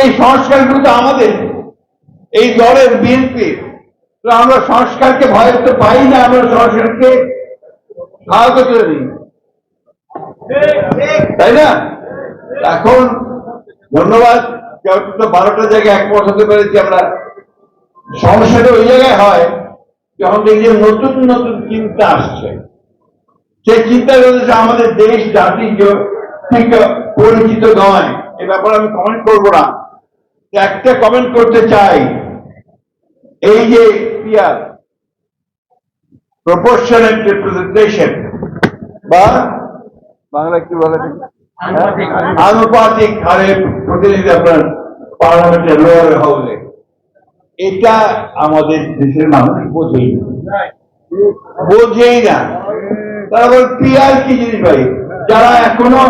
এই সংস্কারগুলো তো আমাদের। এই দলের বিএনপি। আমরা সংস্কারকে ভয় তো পাই না, আমরা সংস্কারকে স্বাগত করে দিই। তাই না? এখন ধন্যবাদ বারোটা জায়গায় একমত হতে পেরেছি আমরা। সমস্যাটা ওই জায়গায় হয় যখন দেখি নতুন নতুন চিন্তা আসছে। সেই চিন্তা আমাদের দেশ, জাতি ঠিক পরিচিত নয়। এ ব্যাপারে আমি কমেন্ট করব না। একটা কমেন্ট করতে চাই। এই যে পিয়ার প্রপোর্শনাল রিপ্রেজেন্টেশন বা বাংলা কি বলে? আনুপাতিক হারে প্রতিনিধি আপনার পার্লামেন্টের লোয়ার হাউসে এটা আমাদের দেশের মানুষ বোঝেই না। বোঝেই না। তারপর পিআর কি জিনিস ভাই? যারা এখনও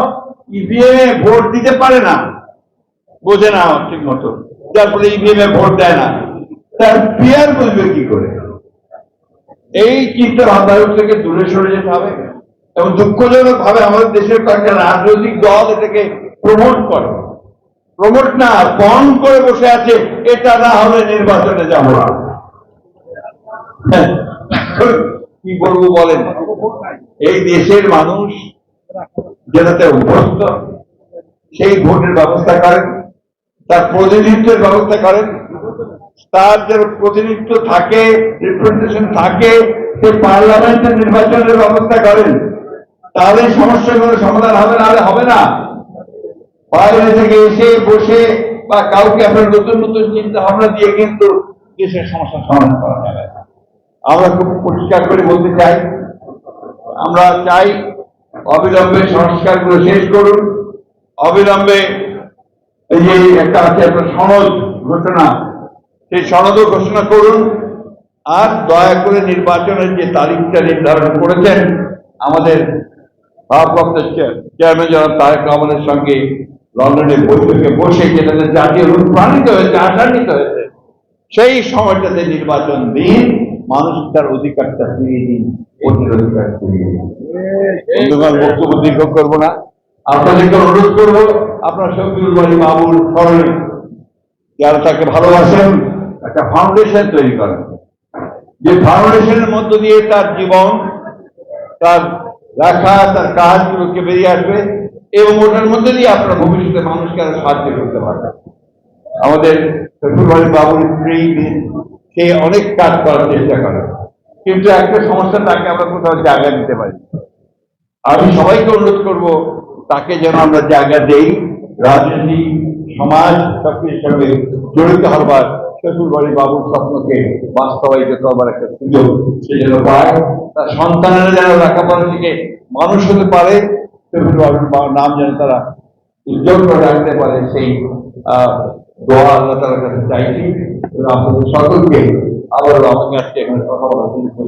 ইভিএম ভোট দিতে পারে না বোঝে না ঠিক মতো। যার ফলে ইভিএম এ ভোট দেয় না। তার পিআর বুঝবে কি করে? এই চিন্তা ভাবনা থেকে দূরে সরে যেতে হবে এবং দুঃখজনক ভাবে আমাদের দেশের কয়েকটা রাজনৈতিক দল এটাকে প্রমোট করে। প্রমোট না বন করে বসে আছে এটা না হলে নির্বাচনে যাব না। কি বলব বলেন? এই দেশের মানুষ যেটাতে অভ্যস্ত সেই ভোটের ব্যবস্থা করেন। তার প্রতিনিধিত্বের ব্যবস্থা করেন। তার যে প্রতিনিধিত্ব থাকে রিপ্রেজেন্টেশন থাকে, সে পার্লামেন্টের নির্বাচনের ব্যবস্থা করেন। তাহলে সমস্যাগুলো সমাধান হবে না হবে না। বাইরে থেকে এসে বসে বা কাউকে আপনার নতুন নতুন চিন্তা ভাবনা দিয়ে কিন্তু দেশের সমস্যার সমাধান করা যাবে। আমরা খুব পরিষ্কার করে বলতে চাই, আমরা চাই অবিলম্বে সংস্কারগুলো শেষ করুন। অবিলম্বে এই যে একটা আছে একটা সনদ ঘোষণা সেই সনদও ঘোষণা করুন। আর দয়া করে নির্বাচনের যে তারিখটা নির্ধারণ করেছেন আমাদের ভারপ্রাপ্ত চেয়ারম্যান জনাব তারেক রহমানের সঙ্গে লন্ডনের বৈঠকে বসে যেটাতে জাতীয় অনুপ্রাণিত হয়েছে আশান্বিত হয়েছে সেই সময়টাতে নির্বাচন দিন মানুষ তার অধিকারটা ফিরিয়ে দিন। বন্ধুগণ বক্তব্য দীর্ঘ করব না। আপনাদেরকে অনুরোধ করব আপনার শফিউল বাড়ি বাবুর স্মরণে যারা তাকে ভালোবাসেন, একটা ফাউন্ডেশন তৈরি করেন। যে ফাউন্ডেশনের মধ্য দিয়ে তার জীবন, তার লেখা তার কাজগুলোকে বেরিয়ে আসবে এবং ওটার মধ্যে দিয়ে আপনার ভবিষ্যতে মানুষকে আরও সাহায্য করতে পারবেন। আমাদের শ্বশুরবাড়ি বাবুর স্ত্রী, সে অনেক কাজ করার চেষ্টা করে। কিন্তু একটা সমস্যা তাকে আমরা কোথাও জায়গা দিতে পারি আমি সবাইকে অনুরোধ করব, তাকে যেন আমরা জায়গা দেই। রাজনীতি, সমাজ সবকিছুর সঙ্গে জড়িত হবার শ্বশুরবাড়ি বাবুর স্বপ্নকে বাস্তবায়িত করবার একটা সুযোগ সে যেন পায় তার সন্তানেরা যেন লেখাপড়া থেকে মানুষ হতে পারে, শ্বশুরবাড়ির বাবার নাম যেন তারা উজ্জ্বল করে রাখতে পারে সেই দোয়া আল্লাহ তালার কাছে চাইছি আপনাদের সকলকে আবারও আমাকে আজকে এখানে কথা বলার দিয়েছেন।